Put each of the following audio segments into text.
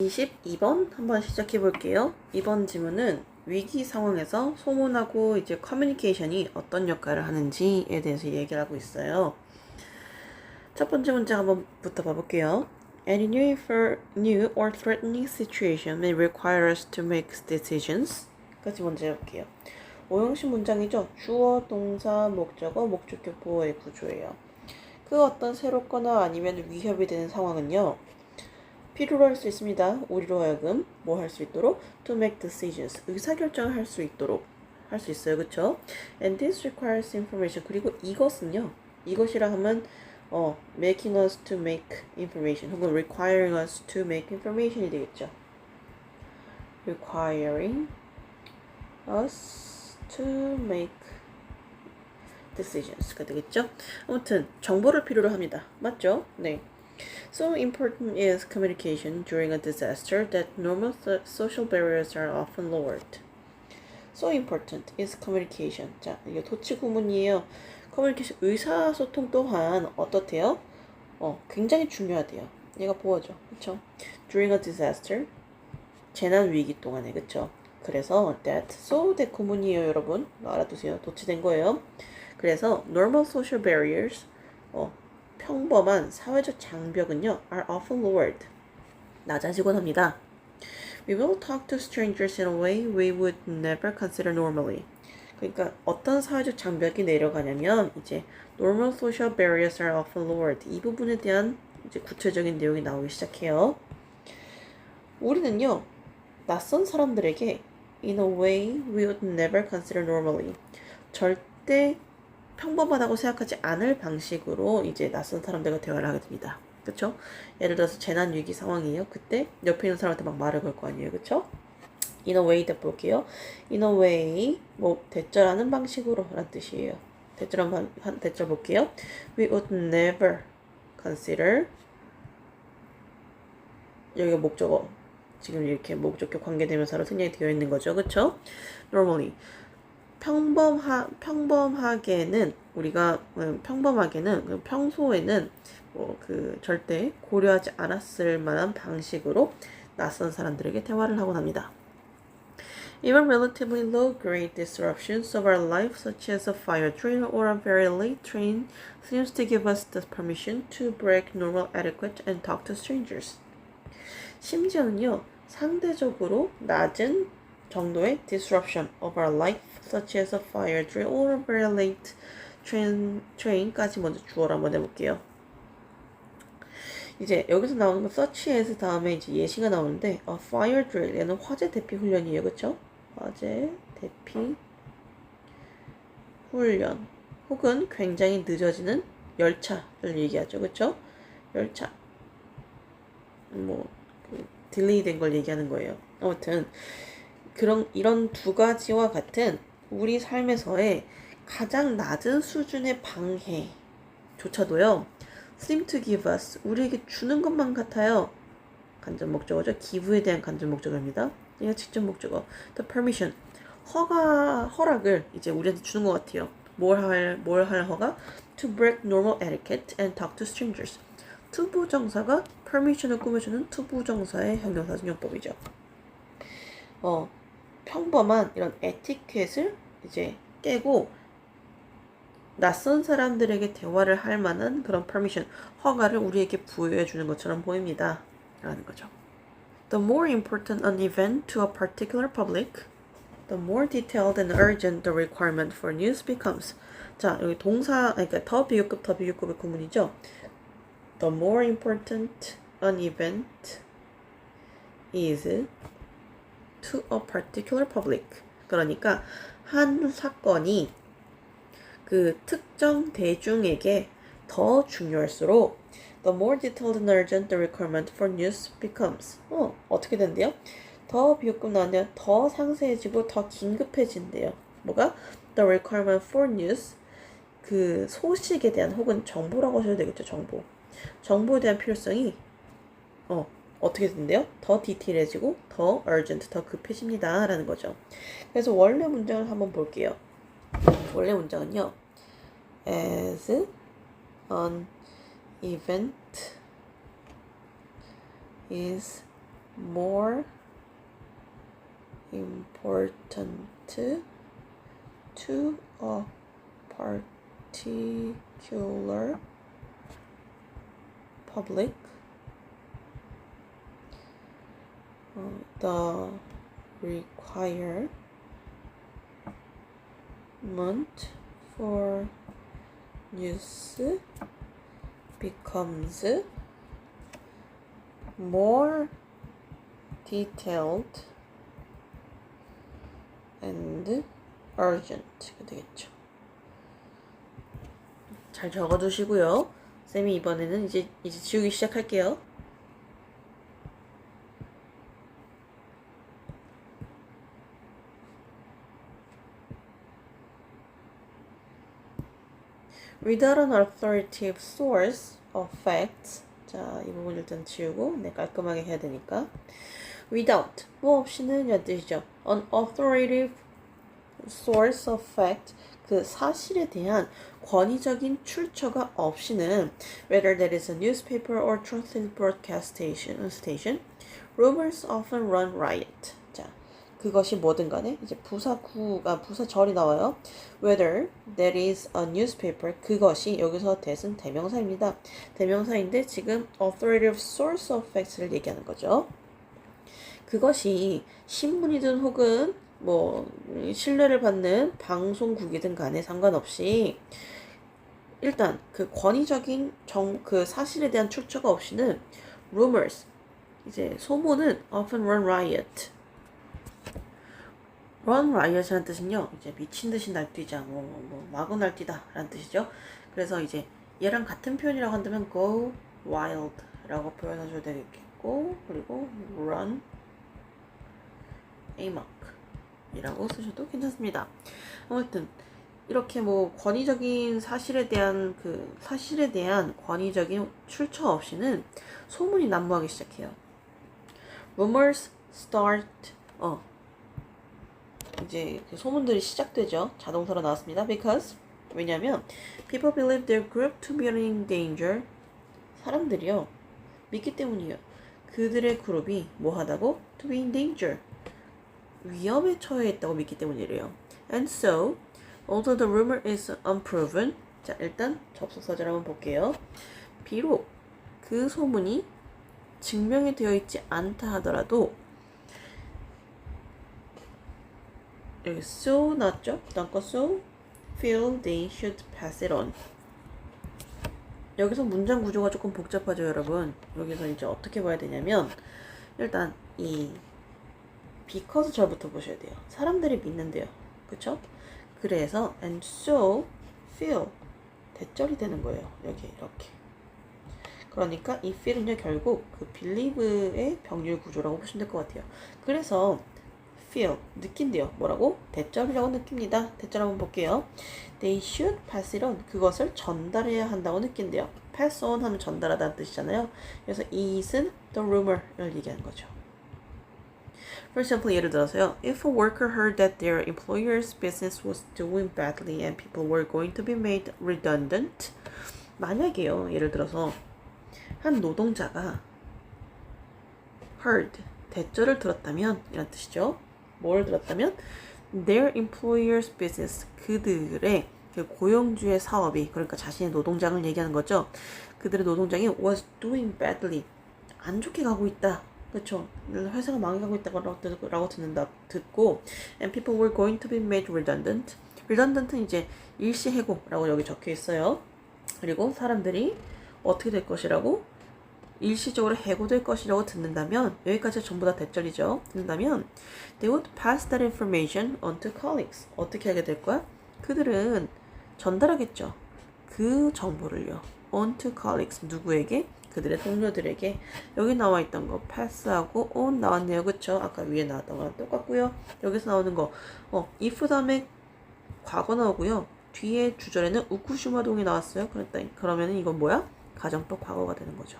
22번 한번 시작해 볼게요. 이번 지문은 위기 상황에서 소문하고 이제 커뮤니케이션이 어떤 역할을 하는지에 대해서 얘기를 하고 있어요. 첫 번째 문제 한번부터 봐볼게요. Any new, for new or threatening situation may require us to make decisions. 까지 먼저 해볼게요. 오형식 문장이죠. 주어, 동사, 목적어, 목적격 보호의 구조예요. 그 어떤 새롭거나 아니면 위협이 되는 상황은요. 필요로 할 수 있습니다. 우리로 하여금 뭐 할 수 있도록 to make decisions 의사결정을 할 수 있도록 할 수 있어요. 그쵸? And this requires information 그리고 이것은요. 이것이라 하면 어 making us to make information 혹은 requiring us to make information이 되겠죠. requiring us to make decisions가 되겠죠. 아무튼 정보를 필요로 합니다. 맞죠? 네. So important is communication during a disaster that normal so- social barriers are often lowered. So important is communication. 자, 이게 도치 구문이에요. communication 의사소통 또한 어떻대요? 어, 굉장히 중요하대요. 얘가 보어죠. 그쵸? During a disaster. 재난 위기 동안에, 그쵸? 그래서 that, so that 구문이에요, 여러분. 알아두세요. 도치된 거예요. 그래서 normal social barriers, 어, 평범한 사회적 장벽은요, are often lowered. 낮아지곤 합니다. We will talk to strangers in a way we would never consider normally. 그러니까 어떤 사회적 장벽이 내려가냐면 이제 normal social barriers are often lowered. 이 부분에 대한 이제 구체적인 내용이 나오기 시작해요. 우리는요, 낯선 사람들에게 in a way we would never consider normally. 절대 평범하다고 생각하지 않을 방식으로 이제 낯선 사람들과 대화를 하게 됩니다. 그쵸? 예를 들어서 재난 위기 상황이에요. 그때 옆에 있는 사람한테 막 말을 걸 거 아니에요. 그쵸? In a way 대 볼게요. In a way 뭐 대절하는 방식으로 라는 뜻이에요. 대절한 방, 한 대절 볼게요. We would never consider 여기가 목적어 지금 이렇게 목적격 관계대명사로 생략이 되어 있는 거죠. 그쵸? Normally 평범하 평범하게는 우리가 음, 평범하게는 그 평소에는 뭐 그 절대 고려하지 않았을 만한 방식으로 낯선 사람들에게 대화를 하곤 합니다. Even relatively low grade disruptions of our life, such as a fire drill or a very late train, seems to give us the permission to break normal etiquette and talk to strangers. 심지어는요, 상대적으로 낮은 정도의 disruption of our life, such as a fire drill or a very late train, train까지 먼저 주어를 한번 해볼게요. 이제 여기서 나오는 건 such as 다음에 이제 예시가 나오는데 a fire drill 얘는 화재 대피 훈련이에요, 그렇죠? 화재 대피 훈련 혹은 굉장히 늦어지는 열차를 얘기하죠, 그렇죠? 열차 뭐 그, 딜레이 된 걸 얘기하는 거예요. 아무튼 그런 이런 두 가지와 같은 우리 삶에서의 가장 낮은 수준의 방해조차도요. seem to give us 우리에게 주는 것만 같아요. 간접 목적어죠. 기부에 대한 간접 목적어입니다. 얘가 직접 목적어. The permission 허가 허락을 이제 우리한테 주는 것 같아요. 뭘할뭘할 허가? To break normal etiquette and talk to strangers. 투부정사가 permission을 꾸며주는 투부정사의 형용사 준용법이죠. 어 평범한 이런 에티켓을 이제 깨고 낯선 사람들에게 대화를 할 만한 그런 permission, 허가를 우리에게 부여해 주는 것처럼 보입니다. 라는 거죠. The more important an event to a particular public, the more detailed and urgent the requirement for news becomes. 자, 여기 동사, 그러니까 더 비교급, 더 비교급의 구문이죠. The more important an event is to a particular public. 그러니까 한 사건이 그 특정 대중에게 더 중요할수록 the more detailed and urgent the requirement for news becomes. 어, 어떻게 된대요? 더 비교급 나왔네요. 더 상세해지고 더 긴급해진대요. 뭐가? The requirement for news. 그 소식에 대한 혹은 정보라고 하셔도 되겠죠. 정보. 정보에 대한 필요성이 어, 어떻게 된대요? 더 디테일해지고 더 urgent, 더 급해집니다. 라는 거죠. 그래서 원래 문장을 한번 볼게요. 원래 문장은요. as an event is more important to a particular public the requirement for news becomes more detailed and urgent가 되겠죠. 잘 적어두시고요. 쌤이 이번에는 이제 이제 지우기 시작할게요. without an authoritative source of facts. 자, 이 부분 일단 지우고 네, 깔끔하게 해야 되니까. without 뭐 없이는 이란 뜻이죠. an authoritative source of fact 그 사실에 대한 권위적인 출처가 없이는 whether that is a newspaper or trusted broadcast station, station rumors often run riot. 자, 그것이 뭐든 간에 이제 부사구가 부사절이 나와요. whether that is a newspaper 그것이 여기서 that은 대명사입니다. 대명사인데 지금 authoritative source of facts를 얘기하는 거죠. 그것이 신문이든 혹은 뭐 신뢰를 받는 방송국이든 간에 상관없이 일단 그 권위적인 정 그 사실에 대한 출처가 없이는 rumors 이제 소문은 often run riot run riot이라는 뜻은요 이제 미친 듯이 날뛰자 뭐, 뭐, 뭐 마구 날뛰다 라는 뜻이죠 그래서 이제 얘랑 같은 표현이라고 한다면 go wild라고 표현하셔도 되겠고 그리고 run amok 이라고 쓰셔도 괜찮습니다. 아무튼 이렇게 뭐 권위적인 사실에 대한 그 사실에 대한 권위적인 출처 없이는 소문이 난무하기 시작해요. Rumors start 어 이제 그 소문들이 시작되죠. 자동사로 나왔습니다. Because 왜냐하면 people believe their group to be in danger 사람들이요 믿기 때문이에요. 그들의 그룹이 뭐하다고 to be in danger 위험에 처해 있다고 믿기 때문이래요. And so, although the rumor is unproven, 자 일단 접속사절 한번 볼게요. 비록 그 소문이 증명이 되어 있지 않다 하더라도 여기 so 나왔죠? 그다음 거 so feel they should pass it on. 여기서 문장 구조가 조금 복잡하죠, 여러분. 여기서 이제 어떻게 봐야 되냐면 일단 이 because 절부터 보셔야 돼요. 사람들이 믿는데요. 그쵸? 그래서 and so feel 대절이 되는 거예요. 여기 이렇게. 그러니까 이 feel은요 결국 그 believe의 병률 구조라고 보시면 될 것 같아요. 그래서 feel 느낀대요. 뭐라고? 대절이라고 느낍니다. 대절 한번 볼게요. They should pass it on. 그것을 전달해야 한다고 느낀대요. pass on 하면 전달하다는 뜻이잖아요. 그래서 it은 the rumor를 얘기하는 거죠. For example, 예를 들어서요. If a worker heard that their employer's business was doing badly and people were going to be made redundant, 만약에요. 예를 들어서 한 노동자가 heard 대절을 들었다면 이란 뜻이죠. 뭘 들었다면 their employer's business 그들의 그 고용주의 사업이 그러니까 자신의 노동장을 얘기하는 거죠. 그들의 노동장이 was doing badly 안 좋게 가고 있다. 그렇죠. 회사가 망해가고 있다고 듣는다 듣고 and people were going to be made redundant. redundant은 이제 일시 해고라고 여기 적혀 있어요. 그리고 사람들이 어떻게 될 것이라고 일시적으로 해고될 것이라고 듣는다면 여기까지 전부 다 대절이죠. 듣는다면 they would pass that information on to colleagues. 어떻게 하게 될 거야? 그들은 전달하겠죠. 그 정보를요. on to colleagues 누구에게? 그들의 동료들에게 여기 나와 있던 거 패스하고 on 나왔네요. 그쵸? 아까 위에 나왔던 거랑 똑같고요. 여기서 나오는 거 어, if 다음에 과거 나오고요. 뒤에 주절에는 우쿠슈마동이 나왔어요. 그랬다. 그러면은 이건 뭐야? 가정법 과거가 되는 거죠.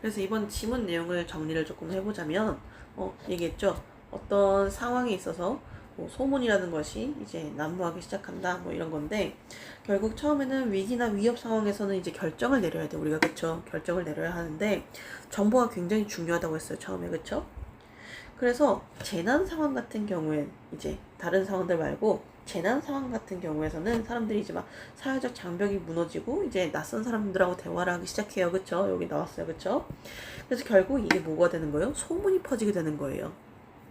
그래서 이번 지문 내용을 정리를 조금 해보자면 어, 얘기했죠. 어떤 상황에 있어서 뭐 소문이라는 것이 이제 난무하기 시작한다 뭐 이런 건데 결국 처음에는 위기나 위협 상황에서는 이제 결정을 내려야 돼 우리가. 그쵸? 결정을 내려야 하는데 정보가 굉장히 중요하다고 했어요 처음에. 그쵸? 그래서 재난 상황 같은 경우엔 이제 다른 상황들 말고 재난 상황 같은 경우에서는 사람들이 이제 막 사회적 장벽이 무너지고 이제 낯선 사람들하고 대화를 하기 시작해요. 그쵸? 여기 나왔어요. 그쵸? 그래서 결국 이게 뭐가 되는 거예요? 소문이 퍼지게 되는 거예요.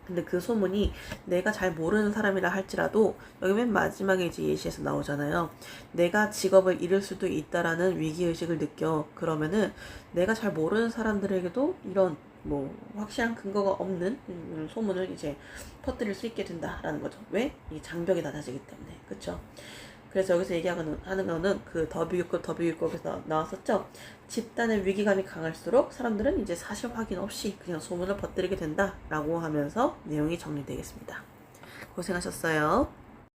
근데 그 소문이 내가 잘 모르는 사람이라 할지라도 여기 맨 마지막에 이제 예시에서 나오잖아요. 내가 직업을 잃을 수도 있다라는 위기의식을 느껴. 그러면은 내가 잘 모르는 사람들에게도 이런 뭐 확실한 근거가 없는 음, 소문을 이제 퍼뜨릴 수 있게 된다라는 거죠. 왜? 이 장벽이 낮아지기 때문에. 그쵸? 그래서 여기서 얘기하는 하는 거는 그 더비유급 더비유급에서 나왔었죠. 집단의 위기감이 강할수록 사람들은 이제 사실 확인 없이 그냥 소문을 퍼뜨리게 된다라고 하면서 내용이 정리되겠습니다. 고생하셨어요.